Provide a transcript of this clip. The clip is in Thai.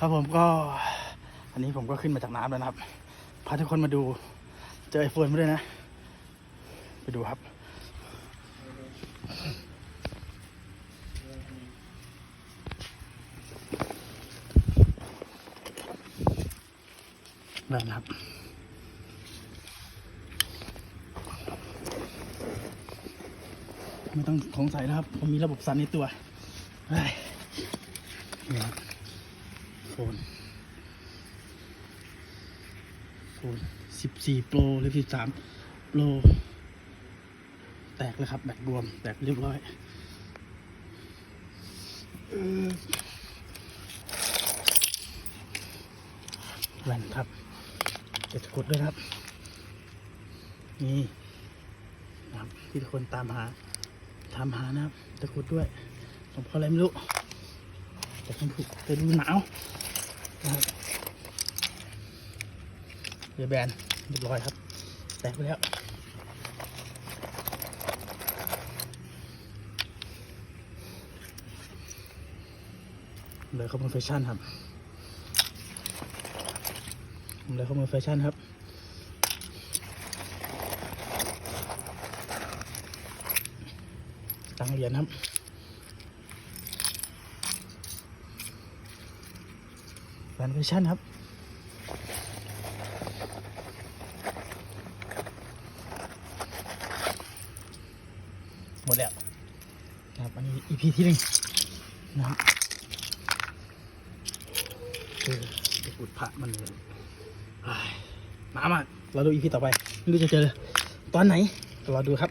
ครับผมก็อันนี้ผมก็ขึ้นมาจากน้ำแล้วนะครับ พาทุกคนมาดูเจอไอโฟนมาด้วยนะ ไปดูครับ แบบนะครับไม่ต้องสงสัยนะครับ ผมมีระบบสั่นในตัวเฮ้ โฟนโฟนสิบสี่โปรหรือสิบสามโปรแตกแล้วครับ แบตรวม แตกเรียบร้อยออแว่นครับเก็บกดด้วยครับ นี่นะครับที่ทุกคนตามหาตามหานะครับตะกรุดด้วยผมเพราอะไรไม่รู้แต่ผมถูกเป็นหนาว เรือแบนเรียบร้อยครับ แตกไปแล้วเลยเข้ามาแฟชั่นครับผมเลยเข้ามาแฟชั่นครับตังเหรียญครับ แฟนแฟชั่นครับ หมดแล้วนะครับอันนี้ EP ที่หนึ่งนะครับเออเด็กอุดพระมันเลยอ้ายมามากเราดู EP ต่อไปไม่รู้จะเจอตอนไหนรอดูครับ